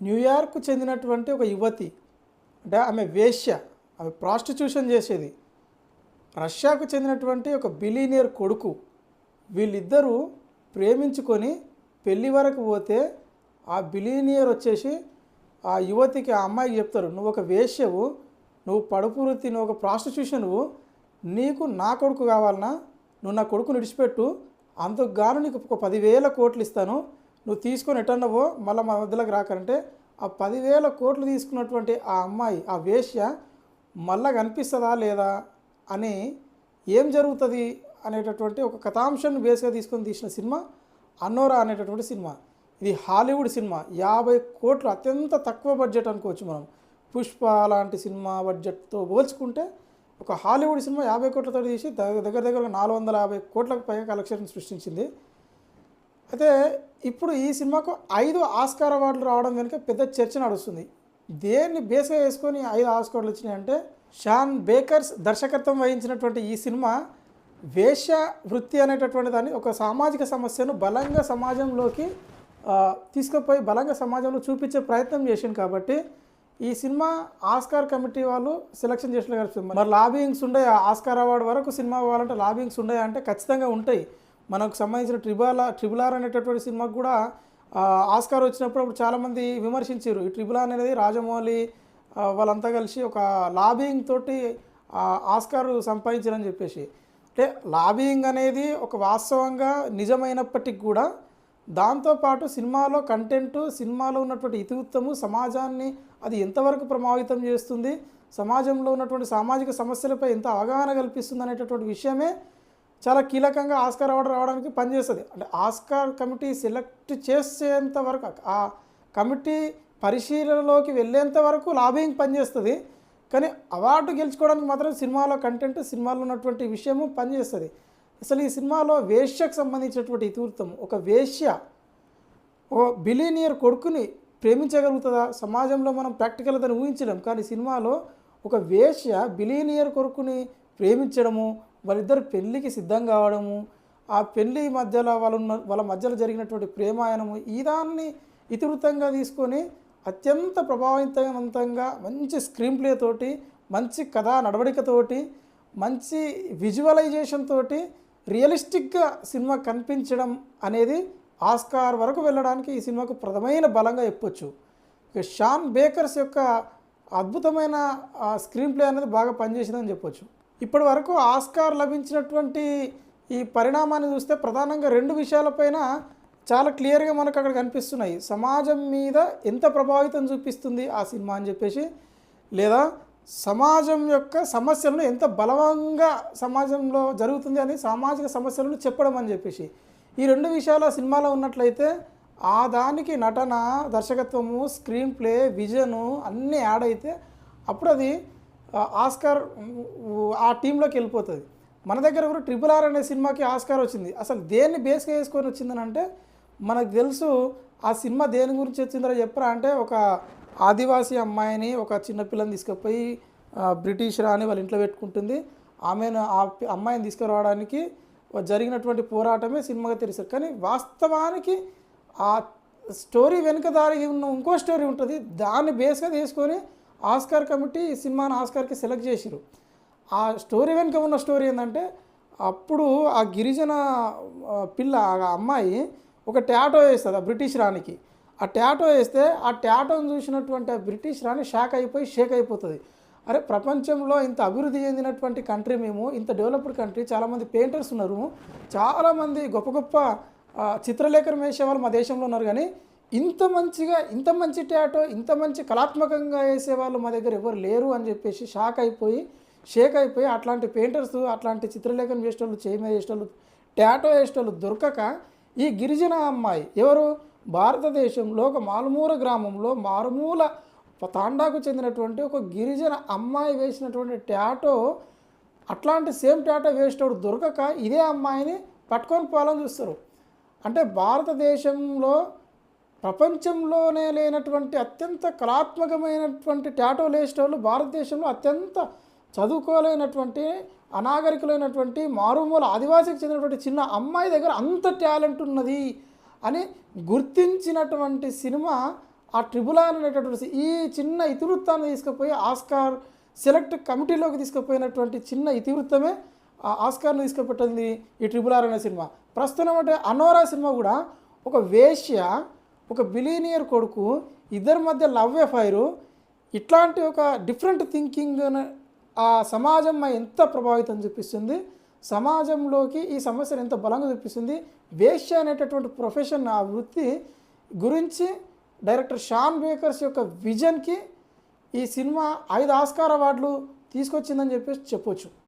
New York చెందినటువంటి ఒక యువతి అంటే ఆమె వేశ్య ఆమె ప్రాస్టిట్యూషన్ చేసేది. రష్యాకు చెందినటువంటి ఒక బిలీనియర్ కొడుకు వీళ్ళిద్దరూ ప్రేమించుకొని పెళ్ళి వరకు పోతే ఆ బిలీనియర్ వచ్చేసి ఆ యువతికి ఆ అమ్మాయికి చెప్తారు నువ్వు ఒక వేశ్యవు నువ్వు పడుపు వృత్తి నువ్వు ఒక ప్రాస్టిట్యూషన్వు నీకు నా కొడుకు కావాలన్నా నువ్వు నా కొడుకుని విడిచిపెట్టు అందుకు గాను నీకు ఒక పదివేల కోట్లు ఇస్తాను నువ్వు తీసుకొని ఎటన్నవో మళ్ళీ మా మధ్యలోకి రాకంటే ఆ పదివేల కోట్లు తీసుకున్నటువంటి ఆ అమ్మాయి ఆ వేశ్య మళ్ళా కనిపిస్తుందా లేదా అని ఏం జరుగుతుంది అనేటటువంటి ఒక కథాంశాన్ని బేస్గా తీసుకొని తీసిన సినిమా అన్నోరా అనేటటువంటి సినిమా. ఇది హాలీవుడ్ సినిమా. యాభై కోట్లు అత్యంత తక్కువ బడ్జెట్ అనుకోవచ్చు మనం. పుష్ప లాంటి సినిమా బడ్జెట్తో పోల్చుకుంటే ఒక హాలీవుడ్ సినిమా యాభై కోట్లతో తీసి దగ్గర దగ్గర నాలుగు వందల యాభై కోట్లకు పైగా కలెక్షన్ సృష్టించింది. అయితే ఇప్పుడు ఈ సినిమాకు ఐదు ఆస్కార్ అవార్డులు రావడం వెనుక పెద్ద చర్చ నడుస్తుంది. దేన్ని బేస్గా వేసుకొని ఐదు ఆస్కార్లు వచ్చినాయంటే షాన్ బేకర్స్ దర్శకత్వం వహించినటువంటి ఈ సినిమా వేష వృత్తి అనేటటువంటి దాన్ని ఒక సామాజిక సమస్యను బలంగా సమాజంలోకి తీసుకుపోయి బలంగా సమాజంలో చూపించే ప్రయత్నం చేసింది కాబట్టి ఈ సినిమా ఆస్కార్ కమిటీ వాళ్ళు సెలెక్షన్ చేసిన కనిపిస్తుంది. మరి లాబింగ్స్ ఉండే ఆస్కార్ అవార్డు వరకు సినిమా కావాలంటే లాబింగ్స్ ఉన్నాయి అంటే ఖచ్చితంగా ఉంటాయి. మనకు సంబంధించిన ట్రిబుల్ ట్రిబుల్ ఆర్ అనేటటువంటి సినిమాకు కూడా ఆస్కార్ వచ్చినప్పుడు అప్పుడు చాలామంది విమర్శించారు. ఈ ట్రిబుల్ ఆర్ అనేది రాజమౌళి వాళ్ళంతా కలిసి ఒక లాబింగ్ తోటి ఆ, ఆస్కార్ సంపాదించారని చెప్పేసి. అంటే లాబింగ్ అనేది ఒక వాస్తవంగా నిజమైనప్పటికీ కూడా దాంతోపాటు సినిమాలో కంటెంట్ సినిమాలో ఉన్నటువంటి ఇతివృత్తము సమాజాన్ని అది ఎంతవరకు ప్రభావితం చేస్తుంది సమాజంలో ఉన్నటువంటి సామాజిక సమస్యలపై ఎంత అవగాహన కల్పిస్తుంది అనేటటువంటి విషయమే చాలా కీలకంగా ఆస్కార్ అవార్డు రావడానికి పనిచేస్తుంది. అంటే ఆస్కార్ కమిటీ సెలెక్ట్ చేసేంత వరకు ఆ కమిటీ పరిశీలనలోకి వెళ్ళేంత వరకు లాబింగ్ పనిచేస్తుంది. కానీ అవార్డు గెలుచుకోవడానికి మాత్రం సినిమాలో కంటెంట్ సినిమాలో ఉన్నటువంటి విషయము పనిచేస్తుంది. అసలు ఈ సినిమాలో వేశ్యకు సంబంధించినటువంటి ఇతివృత్తం ఒక వేశ్య ఓ బిలీనియర్ కొడుకుని ప్రేమించగలుగుతుందా? సమాజంలో మనం ప్రాక్టికల్ దాన్ని ఊహించలేం. కానీ సినిమాలో ఒక వేశ్య బిలీనియర్ కొడుకుని ప్రేమించడము వాళ్ళిద్దరు పెళ్ళికి సిద్ధం కావడము ఆ పెళ్ళి మధ్యలో వాళ్ళు ఉన్న వాళ్ళ మధ్యలో జరిగినటువంటి ప్రేమాయనము ఈ దాన్ని ఇతివృత్తంగా తీసుకొని అత్యంత ప్రభావితవంతంగా మంచి స్క్రీన్ ప్లే తోటి మంచి కథా నడవడికతోటి మంచి విజువలైజేషన్ తోటి రియలిస్టిక్గా సినిమా కనిపించడం అనేది ఆస్కార్ వరకు వెళ్ళడానికి ఈ సినిమాకు ప్రథమైన బలంగా చెప్పొచ్చు షాన్ బేకర్స్ యొక్క అద్భుతమైన స్క్రీన్ ప్లే అనేది బాగా పనిచేసిందని చెప్పొచ్చు. ఇప్పటి వరకు ఆస్కార్ లభించినటువంటి ఈ పరిణామాన్ని చూస్తే ప్రధానంగా రెండు విషయాలపైన చాలా క్లియర్గా మనకు అక్కడ కనిపిస్తున్నాయి. సమాజం మీద ఎంత ప్రభావితం చూపిస్తుంది ఆ సినిమా అని చెప్పేసి లేదా సమాజం యొక్క సమస్యలను ఎంత బలవంగా సమాజంలో జరుగుతుంది అని సామాజిక సమస్యలను చెప్పడం అని చెప్పేసి. ఈ రెండు విషయాలు ఆ సినిమాలో ఉన్నట్లయితే ఆ దానికి నటన దర్శకత్వము స్క్రీన్ ప్లే విజను అన్నీ యాడ్ అయితే అప్పుడు అది ఆస్కార్ ఆ టీంలోకి వెళ్ళిపోతుంది. మన దగ్గర కూడా ట్రిపుల్ ఆర్ అనే సినిమాకి ఆస్కార్ వచ్చింది. అసలు దేన్ని బేస్గా వేసుకొని వచ్చిందని అంటే మనకు తెలుసు ఆ సినిమా దేని గురించి వచ్చిందో చెప్పరా అంటే ఒక ఆదివాసీ అమ్మాయిని ఒక చిన్నపిల్లని తీసుకుపోయి బ్రిటిష్ రాని వాళ్ళ ఇంట్లో పెట్టుకుంటుంది. ఆమెను ఆ అమ్మాయిని తీసుకురావడానికి జరిగినటువంటి పోరాటమే సినిమాగా తెలుస్తారు కానీ వాస్తవానికి ఆ స్టోరీ వెనుక దారి ఉన్న ఇంకో స్టోరీ ఉంటుంది. దాన్ని బేస్గా తీసుకొని ఆస్కార్ కమిటీ ఈ సినిమాని ఆస్కార్కి సెలెక్ట్ చేసిరు ఆ స్టోరీ వెనుక ఉన్న స్టోరీ ఏంటంటే అప్పుడు ఆ గిరిజన పిల్ల ఆ అమ్మాయి ఒక ట్యాటో వేస్తుంది ఆ బ్రిటిష్ రాణికి. ఆ ట్యాటో వేస్తే ఆ ట్యాటోను చూసినటువంటి ఆ బ్రిటిష్ రాణి షాక్ అయిపోయి షేక్ అయిపోతుంది. అరే ప్రపంచంలో ఇంత అభివృద్ధి చెందినటువంటి కంట్రీ మేము ఇంత డెవలప్డ్ కంట్రీ చాలామంది పెయింటర్స్ ఉన్నారు. చాలామంది గొప్ప గొప్ప చిత్రలేఖనం వేసే వాళ్ళు మా దేశంలో ఉన్నారు. కానీ ఇంత మంచిగా ఇంత మంచి ట్యాటో ఇంత మంచి కళాత్మకంగా వేసే వాళ్ళు మా దగ్గర ఎవరు లేరు అని చెప్పేసి షాక్ అయిపోయి షేక్ అయిపోయి అట్లాంటి పెయింటర్స్ అట్లాంటి చిత్రలేఖనం చేసేటోళ్ళు చేయి మీద చేసేటోళ్ళు ట్యాటో వేసేటోళ్ళు దొరకక ఈ గిరిజన అమ్మాయి ఎవరు? భారతదేశంలో ఒక మారుమూల గ్రామంలో మారుమూల తాండాకు చెందినటువంటి ఒక గిరిజన అమ్మాయి వేసినటువంటి ట్యాటో అట్లాంటి సేమ్ ట్యాటో వేసేటోడు దొరకక ఇదే అమ్మాయిని పట్టుకొని పోవాలని చూస్తారు. అంటే భారతదేశంలో ప్రపంచంలోనే లేనటువంటి అత్యంత కళాత్మకమైనటువంటి టాటో వేసేటోళ్ళు భారతదేశంలో అత్యంత చదువుకోలేనటువంటి అనాగరికులైనటువంటి మారుమూల ఆదివాసికి చెందినటువంటి చిన్న అమ్మాయి దగ్గర అంత టాలెంట్ ఉన్నది అని గుర్తించినటువంటి సినిమా ఆ ట్రిబుల్ ఆర్ అనేటటువంటి ఈ చిన్న ఇతివృత్తాన్ని తీసుకుపోయి ఆస్కార్ సెలెక్ట్ కమిటీలోకి తీసుకుపోయినటువంటి చిన్న ఇతివృత్తమే ఆ తీసుకుపెట్టింది ఈ ట్రిబుల్ ఆర్ అనే సినిమా. ప్రస్తుతం అంటే అనోరా సినిమా కూడా ఒక వేశ్య ఒక బిలీనియర్ కొడుకు ఇద్దరి మధ్య లవ్ ఎఫైరు ఇట్లాంటి ఒక డిఫరెంట్ థింకింగ్ ఆ సమాజం ఎంత ప్రభావితం చూపిస్తుంది సమాజంలోకి ఈ సమస్యను ఎంత బలంగా చూపిస్తుంది వేష్య అనేటటువంటి ప్రొఫెషన్ ఆ వృత్తి గురించి డైరెక్టర్ షాన్ బేకర్స్ యొక్క విజన్కి ఈ సినిమా ఐదు ఆస్కార్ అవార్డులు తీసుకొచ్చిందని చెప్పేసి చెప్పొచ్చు.